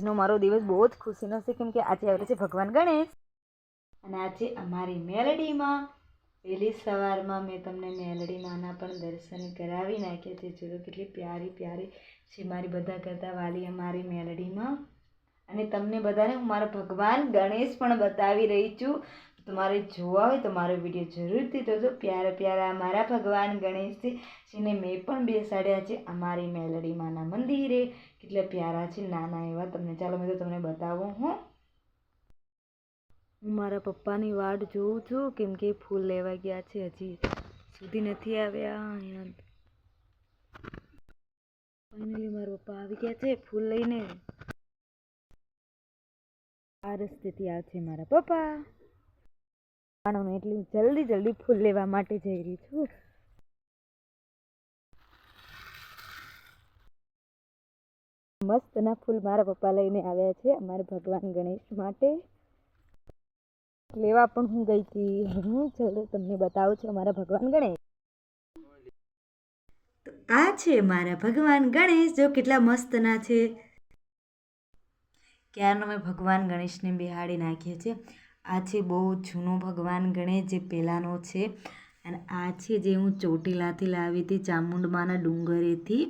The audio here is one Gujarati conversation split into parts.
આજનો મારો દિવસ બહુ જ ખુશીનો છે કેમ કે આજે આવે છે ભગવાન ગણેશ. અને આજે અમારી મેલડીમાં વહેલી સવારમાં મેં તમને મેલડીમાંના પણ દર્શન કરાવી નાખ્યા છે. જોયો કેટલી પ્યારી પ્યારી છે મારી બધા કરતાં વાલી અમારી મેલડીમાં. અને તમને બધાને હું મારા ભગવાન ગણેશ પણ બતાવી રહી છું. તમારે જોવા હોય તો મારો વીડિયો જરૂરથી જોજો. પ્યારા પ્યારા મારા ભગવાન ગણેશ છે જેને મેં પણ બેસાડ્યા છે. અમારી મેલડીમાંના મંદિરે કેટલા પ્યારા છે નાના એવા. તમને ચાલો મેં તો તમને બતાવું હું. હું મારા પપ્પાની વાટ જોઉં છું, કેમ કે ફૂલ લેવા ગયા છે. હજી સુધી નથી આવ્યા. અહીંયા ફાઇનલી મારા પપ્પા આવી ગયા છે ફૂલ લઈને. આ રસ્તેથી આવશે મારા પપ્પા. માણોને એટલી જલ્દી જલ્દી ફૂલ લેવા માટે જઈ રહી છું. મસ્તના ફૂલ મારા પપ્પા લઈને આવ્યા છે અમારા ભગવાન ગણેશ માટે. લેવા પણ હું ગઈ હતી. હું ચલો તમને બતાવું છું અમારા ભગવાન ગણેશ. તો આ છે મારા ભગવાન ગણેશ, જો કેટલા મસ્તના છે. ક્યારનો મેં ભગવાન ગણેશને બિહાડી નાખીએ છે. આ છે બહુ જૂનો ભગવાન ગણેશ જે પહેલાંનો છે. અને આ છે જે હું ચોટીલાથી લાવી હતી, ચામુંડમાના ડુંગરેથી.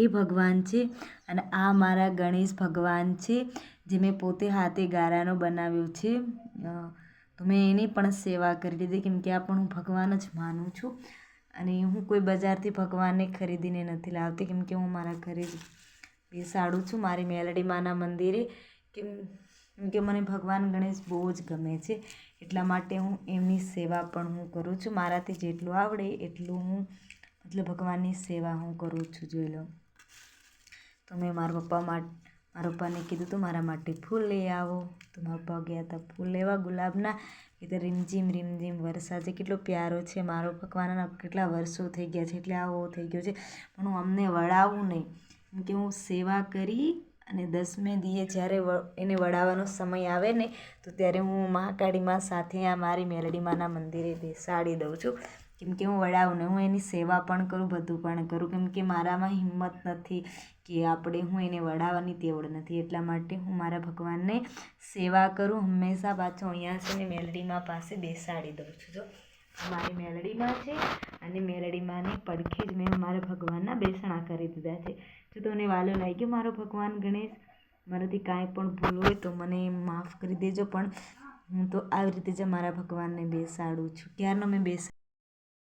એ ભગવાન છે અને આ મારા ગણેશ ભગવાન છે, જે મેં પોતે હાથે ગારાનો બનાવ્યો છે. તો મેં એની પણ સેવા કરી દીધી કેમ કે આ પણ હું ભગવાન જ માનું છું. અને હું કોઈ બજારથી ભગવાનને ખરીદીને નથી લાવતી, કેમ કે હું મારા ઘરે જ બેસાડું છું, મારી મેલડીમાના મંદિરે. કેમ કે મને ભગવાન ગણેશ બહુ જ ગમે છે, એટલા માટે હું એમની સેવા પણ હું કરું છું. મારાથી જેટલું આવડે એટલું હું મતલબ ભગવાનની સેવા હું કરું છું, જોઈ લો. તો મેં મારા પપ્પા માટે, મારા પપ્પાને કીધું તું, મારા માટે ફૂલ લઈ આવો. તો મારા પપ્પા ગયા હતા ફૂલ લેવા ગુલાબના. એ તો રીમઝીમ રીમઝીમ વરસાદ છે કેટલો પ્યારો છે. મારો ભગવાનના કેટલા વર્ષો થઈ ગયા છે, એટલે આવો થઈ ગયો છે. પણ હું અમને વળાવું નહીં. કે હું સેવા કરી અને દસમે દીએ જ્યારે એને વળાવવાનો સમય આવે ને, તો ત્યારે હું મહાકાળીમાં સાથે આ મારી મેલડીમાના મંદિરે બેસાડી દઉં છું. કેમ કે હું વડાવું ને હું એની સેવા પણ કરું, બધું પણ કરું. કેમ કે મારામાં હિંમત નથી કે આપણે, હું એને વડાવવાની તેવડ નથી. એટલા માટે હું મારા ભગવાનને સેવા કરું, હંમેશા પાછો અહીંયા છે ને મેલડીમાં પાસે બેસાડી દઉં છું. જો મારી મેલડીમાં છે અને મેલડીમાંની પડખે જ મેં મારા ભગવાનના બેસણા કરી દીધા છે. જો તમને વાલો લાગ્યો મારો ભગવાન ગણેશ, મારાથી કાંઈ પણ ભૂલ હોય તો મને માફ કરી દેજો, પણ હું તો આવી રીતે જ મારા ભગવાનને બેસાડું છું. ક્યારનો મેં બેસા